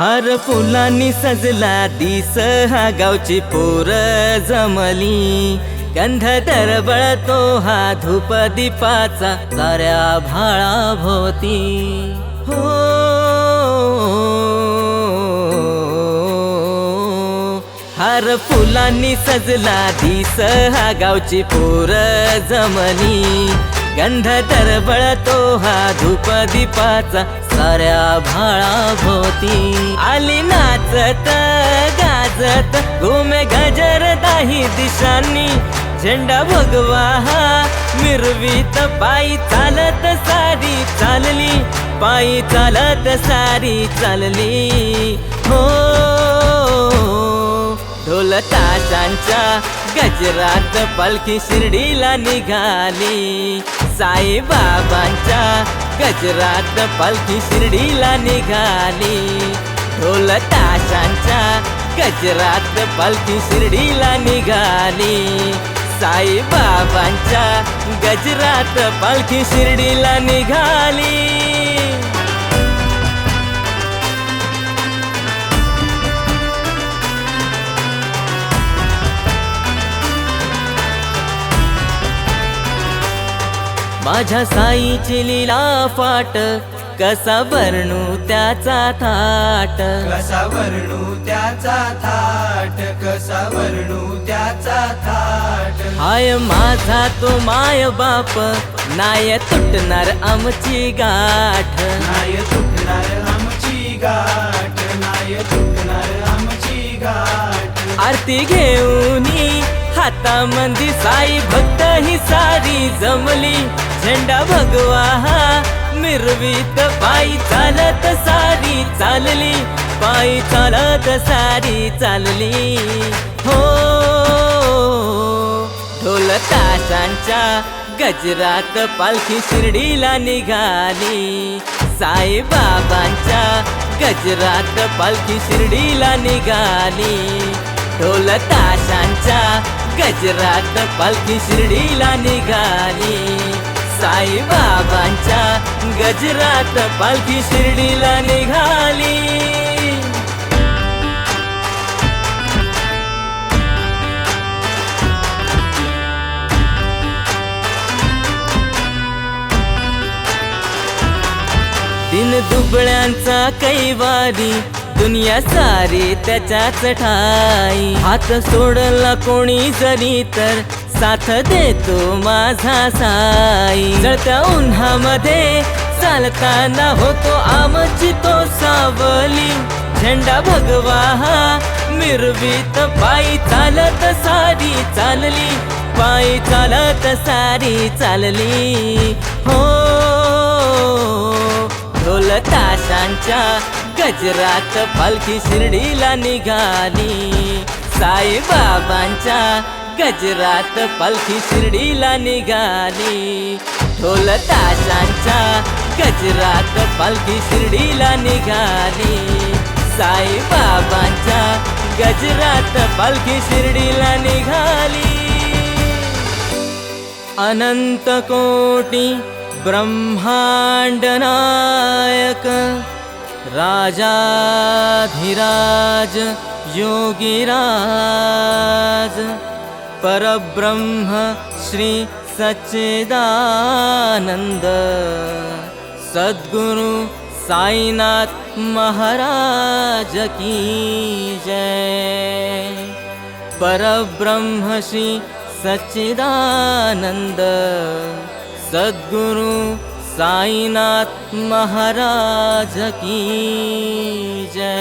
हार फुलांनी सजला दिस हा गावची पोर जमली. गंध दरबळतो हा धूप दीपाचा साऱ्या भाळा भोवती. हो हार फुलांनी सजला दिस हा गावची पोर जमली. गंध दरबळतो हा धूप दीपाचा साऱ्या भाळा भोवती. आली नाचत गाजत घुमे गजर दाही दिशांनी. झेंडा भगवा हा मिरवीत पायी चालत सारी चालली. पायी चालत सारी चालली. हो ढोल ताशांच्या गजरात पालखी शिर्डीला निघाली. साईबाबांच्या गजरात पालखी शिर्डीला निघाली. ढोल गजरात पालखी शिर्डीला निघाली. साईबाबांच्या गजरात पालखी शिर्डीला निघाली. माझ्या साईची लीला फाट कसा वर्णू त्याचा थाट. कसा वर्णू त्याचा थाट कसा वर्णू त्याचा थाट. हाय माझा तो माय बाप नाय तुटणार आमची गाठ. नाय तुटणार आमची गाठ नाय तुटणार आमची गाठ. आरती घेऊनी हातामंदी साई भक्त ही सारी जमली. झेंडा भगवा हा मिरवीत पायी चालत सारी चालली. पायी चालत सारी चालली. हो ढोल ताशांच्या गजरात पालखी शिर्डीला निघाली. साईबाबांच्या गजरात पालखी शिर्डीला निघाली. ढोल ताशांच्या गजरात पालखी शिर्डीला निघाली. साईबाबांच्या गजरात पालखी शिर्डीला निघाली. दिन दुबळ्यांचा कैवारी दुनिया सारी त्याच्याच ठाई. हात सोडला कोणी जरी तर साथ देतो माझा साई. जळत्या उन्हामध्ये चालताना होतो आमची तो सावली. झेंडा भगवा हा मिरवीत पायी चालत सारी चालली. पायी चालत सारी चालली. हो ढोल ताशांच्या गजरात पालखी शिर्डीला निघाली. साईबाबांच्या गजरात पालखी शिर्डीला निघाली. ढोल ताशांच्या गजरात पालखी शिर्डीला निघाली. साईबाबांच्या गजरात पालखी शिर्डीला निघाली. अनंत कोटी ब्रह्मांड नायक राजाधिराज योगिराज परब्रह्म श्री सच्चिदानंद सद्गुरु साईनाथ महाराज की जय। परब्रह्म श्री सच्चिदानंद सद्गुरु સાંઈનાથ મહારાજ કી જય